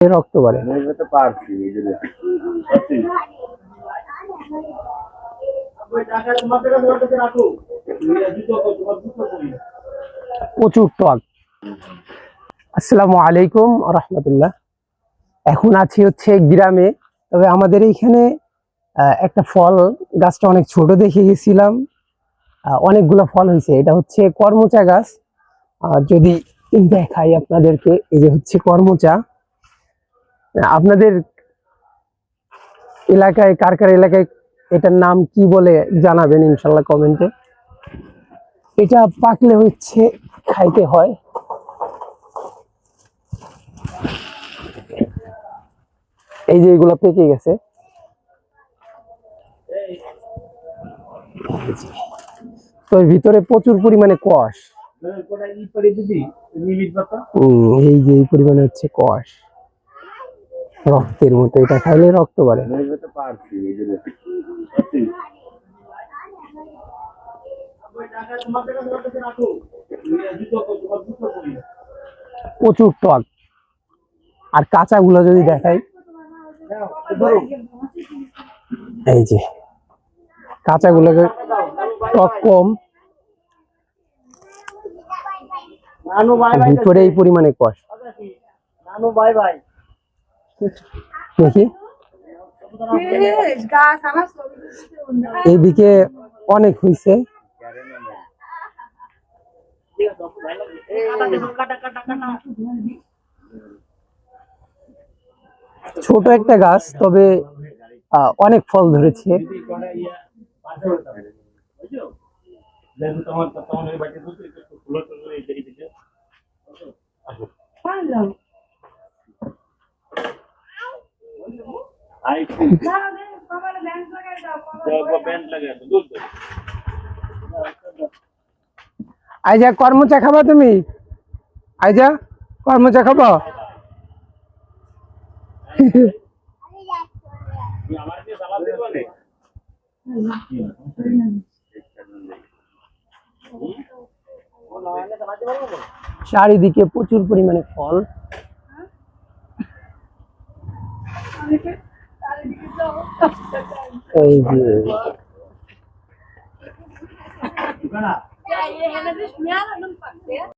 রক্ত বাড়ে। প্রচুর টক। আসসালামু আলাইকুম রহমতুল্লাহ। এখন আছি হচ্ছে গ্রামে তবে আমাদের এইখানে একটা ফল গাছটা অনেক ছোট দেখে গেছিলাম। আহ, অনেকগুলো ফল হয়েছে। এটা হচ্ছে কর্মচা গাছ। যদি দেখাই আপনাদেরকে এই যে হচ্ছে কর্মচা। আপনাদের এলাকায়, কার কার এলাকায় এটার নাম কি বলে জানাবেন ইনশাল্লাহ কমেন্টে? এটা পাকলে হচ্ছে খাইতে হয়। এই যে এগুলো পেকে গেছে। তো ভিতরে প্রচুর পরিমাণে কষ এই যে এই পরিমাণে হচ্ছে কষ রক্তের মতো এটা খাইলে রক্ত বাড়ে। প্রচুর টক। আর কাঁচা গুলো যদি দেখাই। এই যে কাঁচা গুলোকে টক কম। ভিতরে এই পরিমাণে কষ। নানু ভাই ভাই দেখি। এইদিকে অনেক হয়েছে ছোট একটা গাছ তবে অনেক ফল ধরেছে। আইজা কর্মচা খাবা তুমি? আইজা কর্মচা খাবা? আমার কি সালাদ চারিদিকে প্রচুর পরিমাণে ফল। যাও এই যে